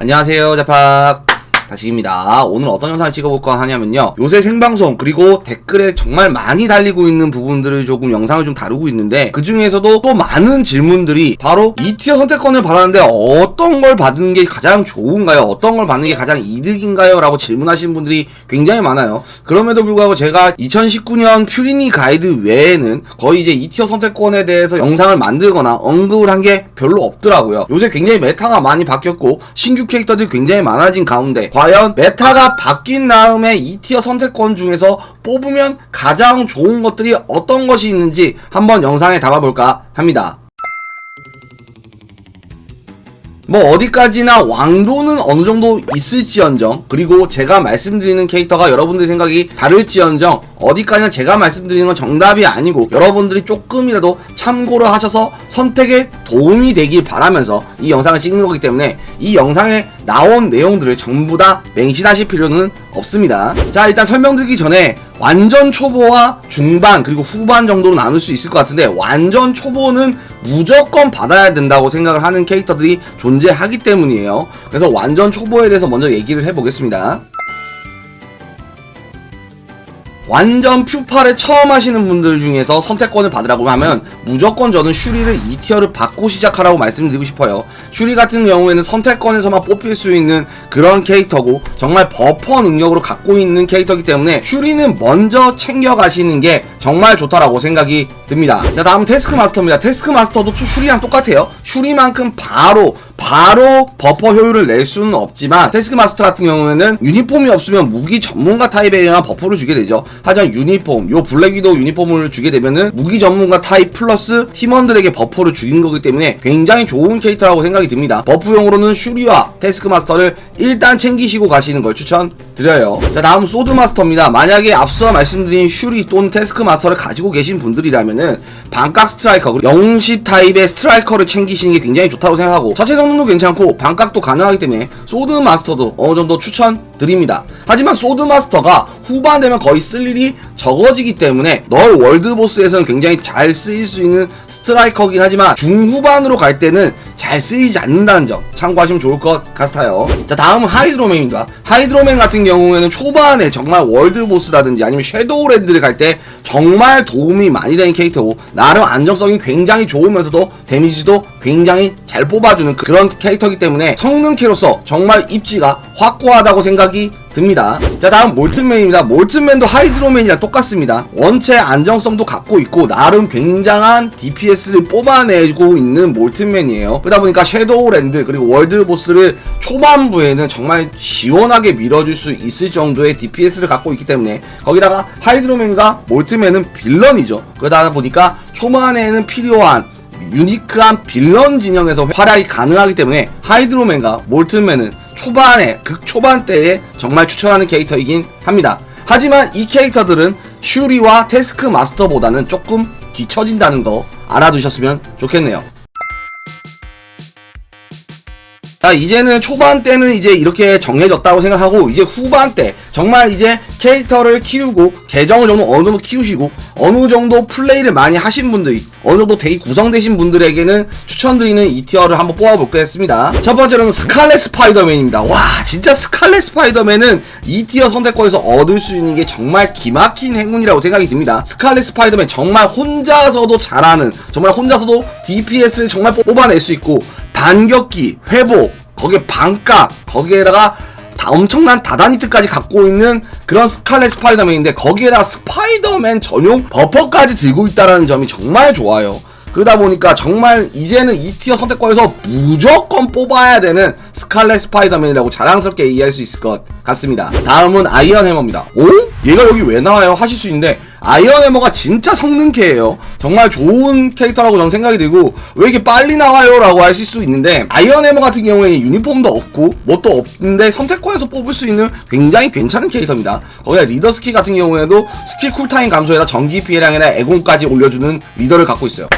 안녕하세요 자팍 다시입니다. 오늘 어떤 영상을 찍어볼까 하냐면요. 요새 생방송 그리고 댓글에 정말 많이 달리고 있는 부분들을 조금 영상을 좀 다루고 있는데 그 중에서도 또 많은 질문들이 바로 2티어 선택권을 받았는데 어떤 걸 받는 게 가장 좋은가요? 어떤 걸 받는 게 가장 이득인가요? 라고 질문하시는 분들이 굉장히 많아요. 그럼에도 불구하고 제가 2019년 퓨리니 가이드 외에는 거의 이제 2티어 선택권에 대해서 영상을 만들거나 언급을 한 게 별로 없더라고요. 요새 굉장히 메타가 많이 바뀌었고 신규 캐릭터들이 굉장히 많아진 가운데 과연 메타가 바뀐 다음에 2티어 선택권 중에서 뽑으면 가장 좋은 것들이 어떤 것이 있는지 한번 영상에 담아볼까 합니다. 뭐 어디까지나 왕도는 어느 정도 있을지언정 그리고 제가 말씀드리는 캐릭터가 여러분들 생각이 다를지언정 어디까지나 제가 말씀드리는 건 정답이 아니고 여러분들이 조금이라도 참고를 하셔서 선택에 도움이 되길 바라면서 이 영상을 찍는 거기 때문에 이 영상에 나온 내용들을 전부 다 맹신하실 필요는 없습니다. 자 일단 설명드리기 전에 완전 초보와 중반 그리고 후반 정도로 나눌 수 있을 것 같은데 완전 초보는 무조건 받아야 된다고 생각을 하는 캐릭터들이 존재하기 때문이에요. 그래서 완전 초보에 대해서 먼저 얘기를 해보겠습니다. 완전 퓨파를 처음 하시는 분들 중에서 선택권을 받으라고 하면 무조건 저는 슈리를 2티어를 받고 시작하라고 말씀드리고 싶어요. 슈리 같은 경우에는 선택권에서만 뽑힐 수 있는 그런 캐릭터고 정말 버퍼 능력으로 갖고 있는 캐릭터이기 때문에 슈리는 먼저 챙겨가시는 게 정말 좋다라고 생각이 듭니다. 자 다음 테스크 마스터입니다. 테스크 마스터도 슈리랑 똑같아요. 슈리만큼 바로 바로 버퍼 효율을 낼 수는 없지만 테스크 마스터 같은 경우에는 유니폼이 없으면 무기 전문가 타입에만 버프를 주게 되죠. 하지만 유니폼, 요 블랙 위도우 유니폼을 주게 되면은 무기 전문가 타입 플러스 팀원들에게 버프를 주는 거기 때문에 굉장히 좋은 캐릭터라고 생각이 듭니다. 버프용으로는 슈리와 테스크 마스터를 일단 챙기시고 가시는 걸 추천 드려요. 자 다음 소드 마스터입니다. 만약에 앞서 말씀드린 슈리 또는 테스크 마스터를 가지고 계신 분들이라면은 반각 스트라이커 그리고 영십 타입의 스트라이커를 챙기시는 게 굉장히 좋다고 생각하고 자체 성능도 괜찮고 반각도 가능하기 때문에 소드 마스터도 어느 정도 추천 드립니다. 하지만 소드 마스터가 후반 되면 거의 쓸 일이 적어지기 때문에 널 월드 보스에서는 굉장히 잘 쓰일 수 있는 스트라이커긴 하지만 중후반으로 갈 때는 잘 쓰이지 않는다는 점 참고하시면 좋을 것 같아요. 자 다음은 하이드로맨입니다. 하이드로맨 같은 경우에는 초반에 정말 월드 보스라든지 아니면 섀도우랜드를 갈 때 정말 도움이 많이 되는 캐릭터고 나름 안정성이 굉장히 좋으면서도 데미지도 굉장히 잘 뽑아주는 그런 캐릭터이기 때문에 성능캐로서 정말 입지가 확고하다고 생각 이 듭니다. 자 다음 몰튼맨입니다. 몰튼맨도 하이드로맨이랑 똑같습니다. 원체 안정성도 갖고 있고 나름 굉장한 DPS를 뽑아내고 있는 몰튼맨이에요. 그러다 보니까 섀도우랜드 그리고 월드보스를 초반부에는 정말 시원하게 밀어줄 수 있을 정도의 DPS를 갖고 있기 때문에 거기다가 하이드로맨과 몰트맨은 빌런이죠. 그러다 보니까 초반에는 필요한 유니크한 빌런 진영에서 활약이 가능하기 때문에 하이드로맨과 몰튼맨은 초반에 극 초반 때에 정말 추천하는 캐릭터이긴 합니다. 하지만 이 캐릭터들은 슈리와 테스크 마스터보다는 조금 뒤처진다는 거 알아두셨으면 좋겠네요. 자 이제는 초반 때는 이제 이렇게 정해졌다고 생각하고 이제 후반 때 정말 이제 캐릭터를 키우고 계정을 좀 어느 정도 키우시고 어느 정도 플레이를 많이 하신 분들이 어느 정도 되게 구성되신 분들에게는 추천드리는 2티어를 한번 뽑아볼까 했습니다. 첫 번째로는 스칼렛 스파이더맨입니다. 와 진짜 스칼렛 스파이더맨은 2티어 선택권에서 얻을 수 있는 게 정말 기막힌 행운이라고 생각이 듭니다. 스칼렛 스파이더맨 정말 혼자서도 잘하는 정말 혼자서도 DPS를 정말 뽑아낼 수 있고 반격기, 회복, 거기에 반각, 거기에다가 다 엄청난 다다니트까지 갖고 있는 그런 스칼렛 스파이더맨인데 거기에다가 스파이더맨 전용 버퍼까지 들고 있다는 점이 정말 좋아요. 그러다 보니까 정말 이제는 2티어 선택권에서 무조건 뽑아야 되는 스칼렛 스파이더맨이라고 자랑스럽게 얘기할 수 있을 것 같습니다. 다음은 아이언 해머입니다. 오? 얘가 여기 왜 나와요? 하실 수 있는데 아이언 해머가 진짜 성능캐예요. 정말 좋은 캐릭터라고 저는 생각이 들고 왜 이렇게 빨리 나와요? 라고 하실 수 있는데 아이언 해머 같은 경우에 유니폼도 없고 뭣도 없는데 선택권에서 뽑을 수 있는 굉장히 괜찮은 캐릭터입니다. 거기다 리더 스킬 같은 경우에도 스킬 쿨타임 감소에다 전기 피해량이나 애공까지 올려주는 리더를 갖고 있어요.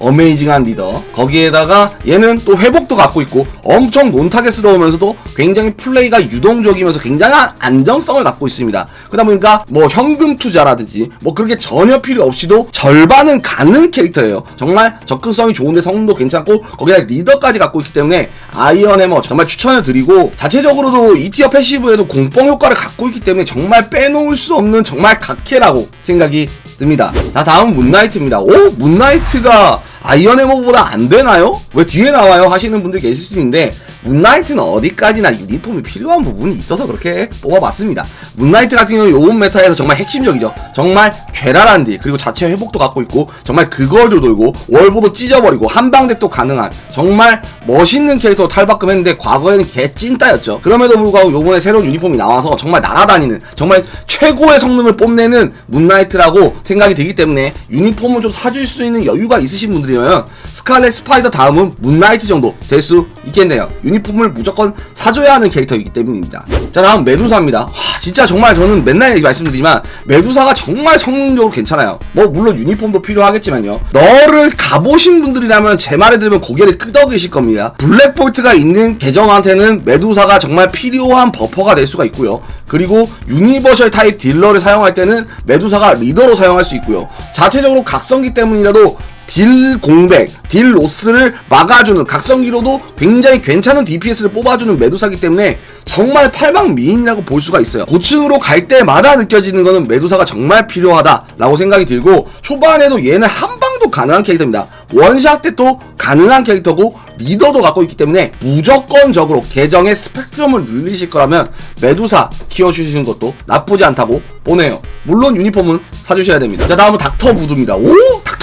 어메이징한 리더 거기에다가 얘는 또 회복도 갖고 있고 엄청 논타겟스러우면서도 굉장히 플레이가 유동적이면서 굉장한 안정성을 갖고 있습니다 그러다 보니까 뭐 현금 투자라든지 뭐 그렇게 전혀 필요 없이도 절반은 가는 캐릭터예요 정말 접근성이 좋은데 성능도 괜찮고 거기다 리더까지 갖고 있기 때문에 아이언 해머 정말 추천을 드리고 자체적으로도 2티어 패시브에도 공뽕 효과를 갖고 있기 때문에 정말 빼놓을 수 없는 정말 각캐라고 생각이 듭니다. 자 다음 문나이트입니다. 오 문나이트가 아이언 해머보다 안 되나요? 왜 뒤에 나와요? 하시는 분들 계실 수 있는데 문나이트는 어디까지나 유니폼이 필요한 부분이 있어서 그렇게 뽑아봤습니다. 문나이트 같은 경우 요번 메타에서 정말 핵심적이죠. 정말 괴랄한 딜 그리고 자체 회복도 갖고 있고 정말 그걸도 돌고 월보도 찢어버리고 한방대도 가능한 정말 멋있는 캐릭터 탈바꿈했는데 과거에는 개 찐따였죠. 그럼에도 불구하고 요번에 새로운 유니폼이 나와서 정말 날아다니는 정말 최고의 성능을 뽐내는 문나이트라고 생각이 되기 때문에 유니폼을 좀 사줄 수 있는 여유가 있으신 분들이면 스칼렛 스파이더 다음은 문나이트 정도 될 수 있겠네요. 유니폼을 무조건 사줘야 하는 캐릭터이기 때문입니다. 자 다음 메두사입니다. 와, 진짜 정말 저는 맨날 말씀드리지만 메두사가 정말 성능적으로 괜찮아요. 뭐 물론 유니폼도 필요하겠지만요. 너를 가보신 분들이라면 제 말을 들으면 고개를 끄덕이실 겁니다. 블랙볼트가 있는 계정한테는 메두사가 정말 필요한 버퍼가 될 수가 있고요. 그리고 유니버셜 타입 딜러를 사용할 때는 메두사가 리더로 사용할 수 있고요. 자체적으로 각성기 때문이라도 딜 공백, 딜 로스를 막아주는 각성기로도 굉장히 괜찮은 DPS를 뽑아주는 메두사기 때문에 정말 팔방미인이라고 볼 수가 있어요. 고층으로 갈 때마다 느껴지는 거는 메두사가 정말 필요하다라고 생각이 들고 초반에도 얘는 한 방도 가능한 캐릭터입니다. 원샷 때 또 가능한 캐릭터고 리더도 갖고 있기 때문에 무조건적으로 계정의 스펙트럼을 늘리실 거라면 메두사 키워주시는 것도 나쁘지 않다고 보네요. 물론 유니폼은 사주셔야 됩니다. 자 다음은 닥터 부두입니다. 오?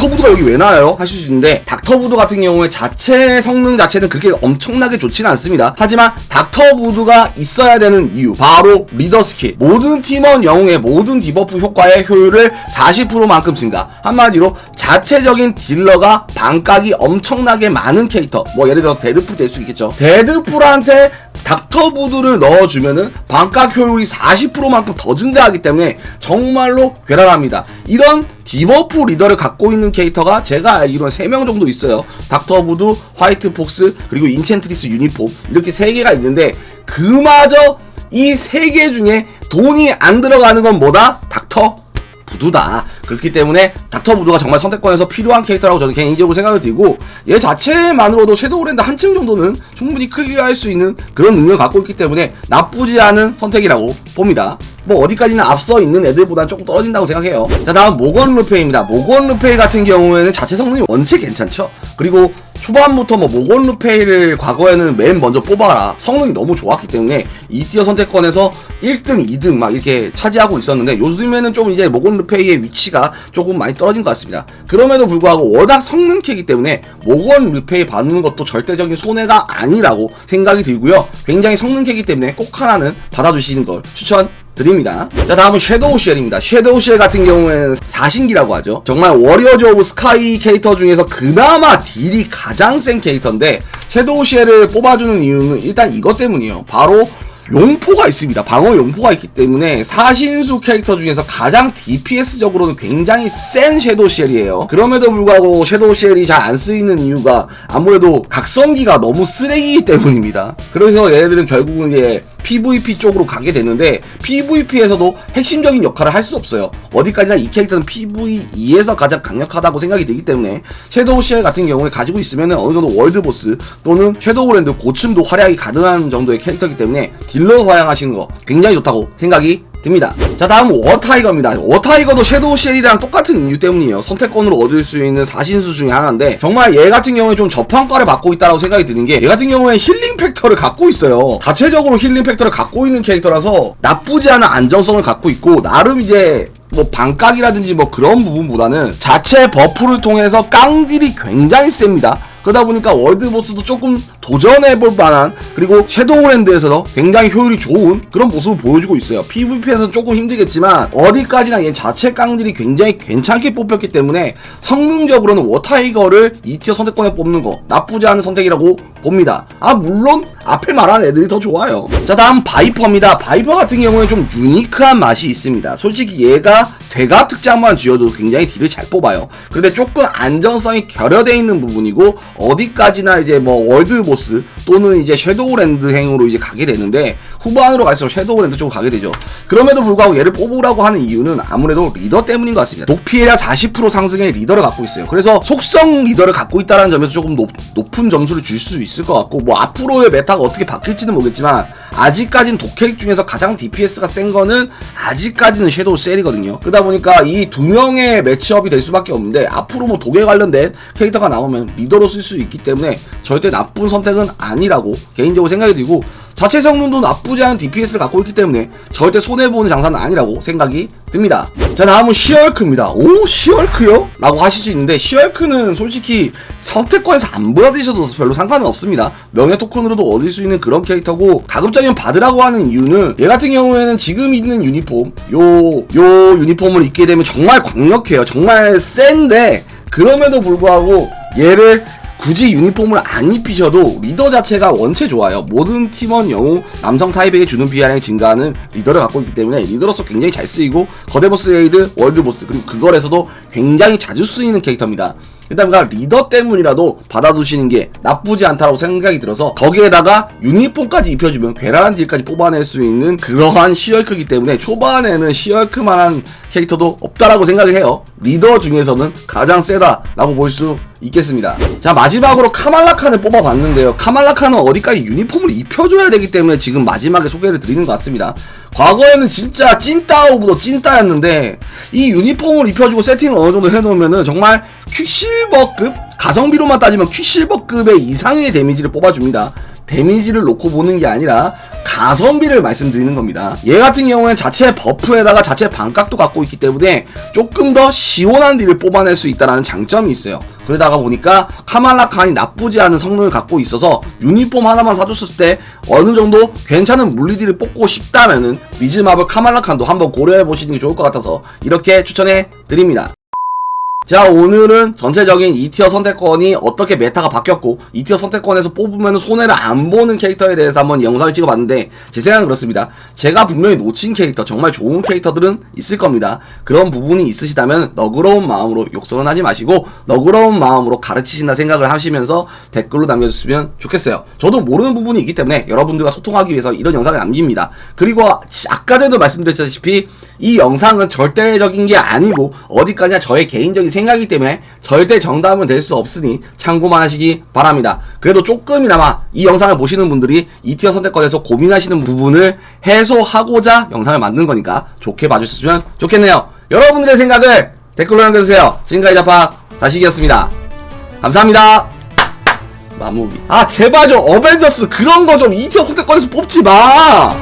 닥터 부두가 여기 왜 나와요? 하실 수 있는데 닥터 부두 같은 경우에 자체 성능 자체는 그렇게 엄청나게 좋지는 않습니다. 하지만 닥터 부두가 있어야 되는 이유 바로 리더 스킬 모든 팀원 영웅의 모든 디버프 효과의 효율을 40%만큼 증가 한마디로 자체적인 딜러가 반각이 엄청나게 많은 캐릭터 뭐 예를 들어 데드풀 될 수 있겠죠 데드풀한테 닥터 부두를 넣어주면은 반각 효율이 40%만큼 더 증가하기 때문에 정말로 괴랄합니다. 이런 디버프 리더를 갖고 있는 캐릭터가 제가 알기로는 3명 정도 있어요. 닥터 부두, 화이트 폭스, 그리고 인챈트리스 유니폼 이렇게 3개가 있는데 그마저 이 3개 중에 돈이 안 들어가는 건 뭐다? 닥터 부두다. 그렇기 때문에 닥터 부두가 정말 선택권에서 필요한 캐릭터라고 저는 개인적으로 생각을 들고 얘 자체만으로도 섀도우랜드 한층 정도는 충분히 클리어할 수 있는 그런 능력을 갖고 있기 때문에 나쁘지 않은 선택이라고 봅니다. 뭐 어디까지나 앞서 있는 애들보다 조금 떨어진다고 생각해요. 자 다음 모건 루페입니다. 모건 루페 같은 경우에는 자체 성능이 원체 괜찮죠. 그리고 초반부터 뭐 모건 루페이를 과거에는 맨 먼저 뽑아라 성능이 너무 좋았기 때문에 2티어 선택권에서 1등, 2등 막 이렇게 차지하고 있었는데 요즘에는 좀 이제 모건 루페이의 위치가 조금 많이 떨어진 것 같습니다. 그럼에도 불구하고 워낙 성능 캐기 때문에 모건 루페이 받는 것도 절대적인 손해가 아니라고 생각이 들고요. 굉장히 성능 캐기 때문에 꼭 하나는 받아주시는 걸 추천. 드립니다. 자 다음은 섀도우 쉘입니다. 섀도우 쉘 같은 경우에는 사신기라고 하죠. 정말 워리어즈 오브 스카이 캐릭터 중에서 그나마 딜이 가장 센 캐릭터인데 섀도우 쉘을 뽑아주는 이유는 일단 이것 때문이에요. 바로 용포가 있습니다. 방어 용포가 있기 때문에 사신수 캐릭터 중에서 가장 DPS적으로는 굉장히 센 섀도우 쉘이에요. 그럼에도 불구하고 섀도우 쉘이 잘 안 쓰이는 이유가 아무래도 각성기가 너무 쓰레기이기 때문입니다. 그래서 얘네들은 결국은 이제 PVP 쪽으로 가게 되는데 PVP에서도 핵심적인 역할을 할 수 없어요. 어디까지나 이 캐릭터는 PVE에서 가장 강력하다고 생각이 되기 때문에 섀도우 쉘 같은 경우에 가지고 있으면 어느 정도 월드 보스 또는 섀도우랜드 고침도 활약이 가능한 정도의 캐릭터이기 때문에 딜러 사양하시는 거 굉장히 좋다고 생각이 듭니다. 자 다음 워타이거입니다. 워타이거도 섀도우 쉘이랑 똑같은 이유 때문이에요. 선택권으로 얻을 수 있는 사신수 중에 하나인데 정말 얘 같은 경우에 좀 저평가를 받고 있다고 생각이 드는 게 얘 같은 경우에 힐링 팩터를 갖고 있어요. 자체적으로 힐링 팩터를 갖고 있는 캐릭터라서 나쁘지 않은 안정성을 갖고 있고 나름 이제 뭐 반각이라든지 뭐 그런 부분보다는 자체 버프를 통해서 깡딜이 굉장히 셉니다. 그러다 보니까 월드 보스도 조금 도전해볼 만한 그리고 섀도우랜드에서도 굉장히 효율이 좋은 그런 모습을 보여주고 있어요. PVP에서는 조금 힘들겠지만 어디까지나 얘 자체 깡들이 굉장히 괜찮게 뽑혔기 때문에 성능적으로는 워타이거를 2티어 선택권에 뽑는 거 나쁘지 않은 선택이라고 봅니다. 아 물론 앞에 말한 애들이 더 좋아요. 자 다음 바이퍼입니다. 바이퍼 같은 경우에 좀 유니크한 맛이 있습니다. 솔직히 얘가 대가 특장만 쥐어도 굉장히 딜을 잘 뽑아요. 근데 조금 안정성이 결여돼 있는 부분이고 어디까지나 이제 뭐 월드 보스 또는 이제 섀도우랜드 행으로 이제 가게 되는데 후반으로 갈수록 섀도우랜드 쪽으로 가게 되죠. 그럼에도 불구하고 얘를 뽑으라고 하는 이유는 아무래도 리더 때문인 것 같습니다. 독피해야 40% 상승의 리더를 갖고 있어요. 그래서 속성 리더를 갖고 있다는 점에서 조금 높, 높은 점수를 줄 수 있을 것 같고 뭐 앞으로의 메타가 어떻게 바뀔지는 모르겠지만 아직까지는 독캐릭 중에서 가장 DPS가 센 거는 아직까지는 섀도우 셀이거든요. 그러다 보니까 이 두 명의 매치업이 될 수밖에 없는데 앞으로 뭐 독에 관련된 캐릭터가 나오면 리더로 쓸 수 있기 때문에 절대 나쁜 선택은 아니라고 개인적으로 생각이 들고 자체 성능도 나쁘지 않은 DPS를 갖고 있기 때문에 절대 손해보는 장사는 아니라고 생각이 듭니다. 자 다음은 시얼크입니다. 오 시얼크요? 라고 하실 수 있는데 시얼크는 솔직히 선택권에서 안 받으셔도 별로 상관은 없습니다. 명예 토큰으로도 얻을 수 있는 그런 캐릭터고 가급적이면 받으라고 하는 이유는 얘 같은 경우에는 지금 있는 유니폼 요 요 유니폼을 입게 되면 정말 강력해요. 정말 센데 그럼에도 불구하고 얘를 굳이 유니폼을 안 입히셔도 리더 자체가 원체 좋아요. 모든 팀원 영웅 남성 타입에게 주는 비하량 증가하는 리더를 갖고 있기 때문에 리더로서 굉장히 잘 쓰이고 거대 보스 레이드, 월드 보스 그리고 그걸에서도 굉장히 자주 쓰이는 캐릭터입니다. 일단 그 리더 때문이라도 받아두시는 게 나쁘지 않다고 생각이 들어서 거기에다가 유니폼까지 입혀주면 괴랄한 딜까지 뽑아낼 수 있는 그러한 시얼크이기 때문에 초반에는 시얼크만한 캐릭터도 없다라고 생각을 해요. 리더 중에서는 가장 세다라고 볼수 있겠습니다. 자 마지막으로 카말라칸을 뽑아봤는데요. 카말라칸은 어디까지 유니폼을 입혀줘야 되기 때문에 지금 마지막에 소개를 드리는 것 같습니다. 과거에는 진짜 찐따 오브더 찐따였는데 이 유니폼을 입혀주고 세팅을 어느 정도 해놓으면은 정말 퀵실버급 가성비로만 따지면 퀵실버급의 이상의 데미지를 뽑아줍니다. 데미지를 놓고 보는 게 아니라 가성비를 말씀드리는 겁니다. 얘 같은 경우에는 자체 버프에다가 자체 반각도 갖고 있기 때문에 조금 더 시원한 딜을 뽑아낼 수 있다는 장점이 있어요. 그러다가 보니까 카말라 칸이 나쁘지 않은 성능을 갖고 있어서 유니폼 하나만 사줬을 때 어느 정도 괜찮은 물리딜을 뽑고 싶다면은 미즈마블 카말라 칸도 한번 고려해 보시는 게 좋을 것 같아서 이렇게 추천해 드립니다. 자 오늘은 전체적인 2티어 선택권이 어떻게 메타가 바뀌었고 2티어 선택권에서 뽑으면 손해를 안 보는 캐릭터에 대해서 한번 영상을 찍어봤는데 제 생각은 그렇습니다. 제가 분명히 놓친 캐릭터 정말 좋은 캐릭터들은 있을 겁니다. 그런 부분이 있으시다면 너그러운 마음으로 욕설은 하지 마시고 너그러운 마음으로 가르치신다 생각을 하시면서 댓글로 남겨주시면 좋겠어요. 저도 모르는 부분이 있기 때문에 여러분들과 소통하기 위해서 이런 영상을 남깁니다. 그리고 아까 전에도 말씀드렸다시피 이 영상은 절대적인 게 아니고 어디까지나 저의 개인적인 생각이기 때문에 절대 정답은 될 수 없으니 참고만 하시기 바랍니다. 그래도 조금이나마 이 영상을 보시는 분들이 2티어 선택권에서 고민하시는 부분을 해소하고자 영상을 만든 거니까 좋게 봐주셨으면 좋겠네요. 여러분들의 생각을 댓글로 남겨주세요. 지금까지 자파 다시기였습니다. 감사합니다. 마무리. 아 제발 좀 어벤져스 그런 거좀 2티어 선택권에서 뽑지 마.